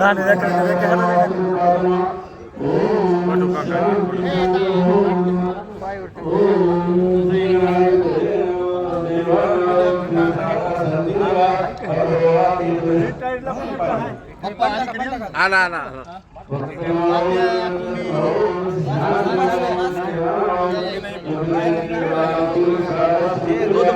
దాని దగ్గర అలా అలా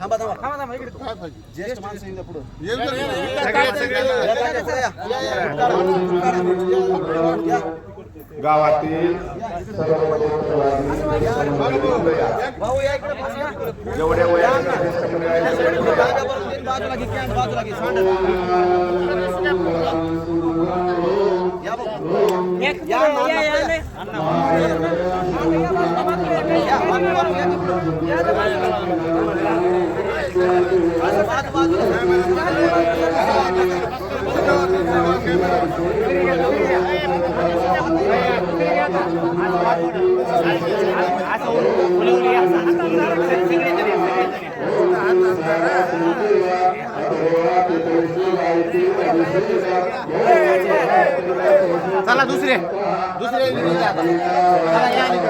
थांबा थांबा. थांबा थांबा इकडे काय पाहिजे ज्येष्ठ माणसं येऊ द्या पुढं. गावातील जेवढ्या वया चला दुसरे दुसरे चला या इकडे,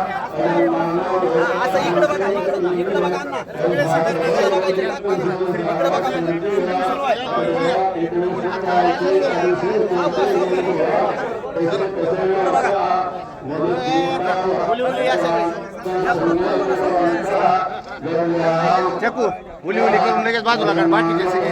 असं इकडं बघा इकडे बघा. बघा. चकू उली उली करून लगेच बाजूला काढ बाकीचे सगळे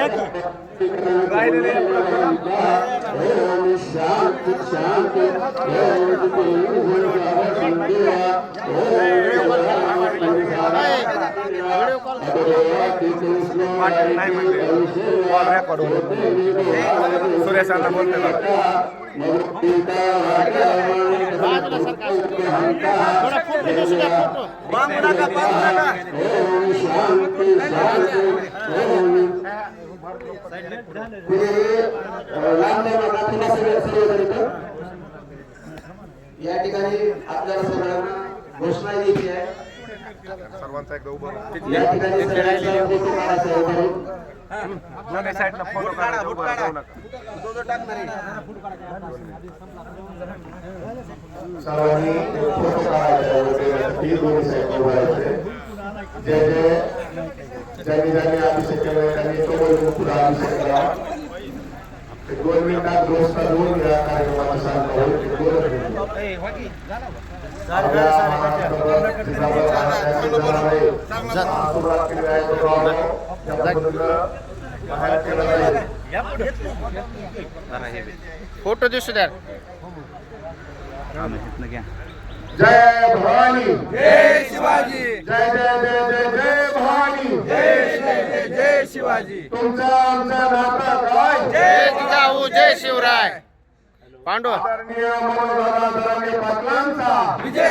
रेकॉर्ड होईल सुरेश अण्णा बोलते या ठिकाणी आपल्याला सगळ्यांना घोषणा द्यायची आहे. सर्वांचा एकदा उभं. दोन्ही साईडला फोटो काढा उभं राहू नका. ज्यांनी ज्यांनी अभिषेक केलं त्यांनी तो वैभव पुढे अभिषेक करावा फ़ोटो जो द्या जय भवानी। जय शिवाजी। जय जय जय जय जय भवानी। जय जय जय शिवाजी। तुम्हारा नाता जय शिवराय. पांडू आदरणीय मनोजदादा जरांगे पाटलांचा. विजय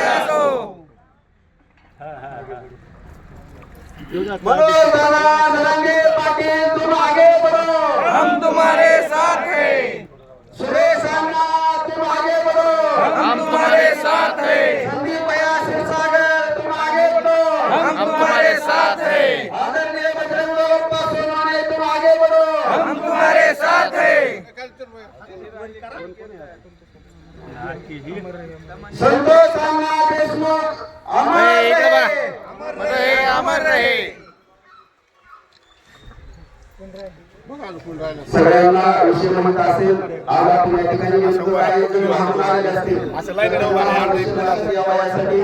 संतोष देशमुख. अमर. रहे. अमर रहे सगळ्यांना विषय म्हणत असेल. आज आपण या ठिकाणी येतो आहे तुम्ही भावना आलेले असतील असं यासाठी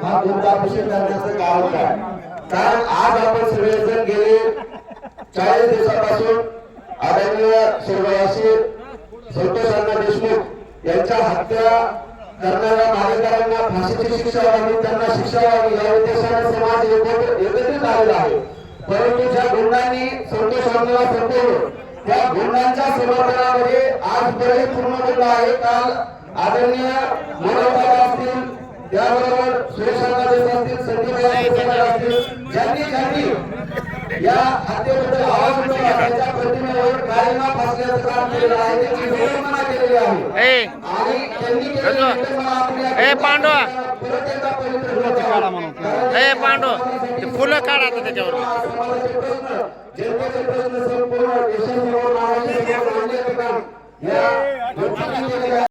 हा दुर्गाभिषेक करण्याचं कारण आहे कारण आज आपण सगळेजण गेले चाळीस दिवसापासून आदरणीय स्वर्गवासी संतोष अण्णा देशमुख यांच्या हत्या करणाऱ्या मारेकऱ्यांना फाशीची शिक्षा व्हावी त्यांना शिक्षा व्हावी या उद्देशाने समाज एकत्रित आलेला आहे. परंतु ज्या गुंडांनी संतोष अण्णाला संपवलं त्या गुंडांच्या समर्थनामध्ये आज बरे पूर्ण बनला आहे काल आदरणीय मनोजदादा असतील त्याबरोबर सुरेश अण्णा देसाई असतील संदीप असतील ज्यांनी ज्यांनी या हत्येबद्दल आवाज उठवला त्यांच्या प्रतिमेवर कायमा फासल्याचं काम केलेलं आहे. त्याची विडंबना केलेली आहे. ए आणि त्यांनी केलेली विडंबना आपल्या ए, पांडवा. परत एकदा पवित्र होतं. ए पांडू ते फुलं काढा आता त्याच्यावर. समाजाचे प्रश्न जनतेचे प्रश्न संपूर्ण देशासमोर महाराष्ट्रासमोर मांडण्याचं काम या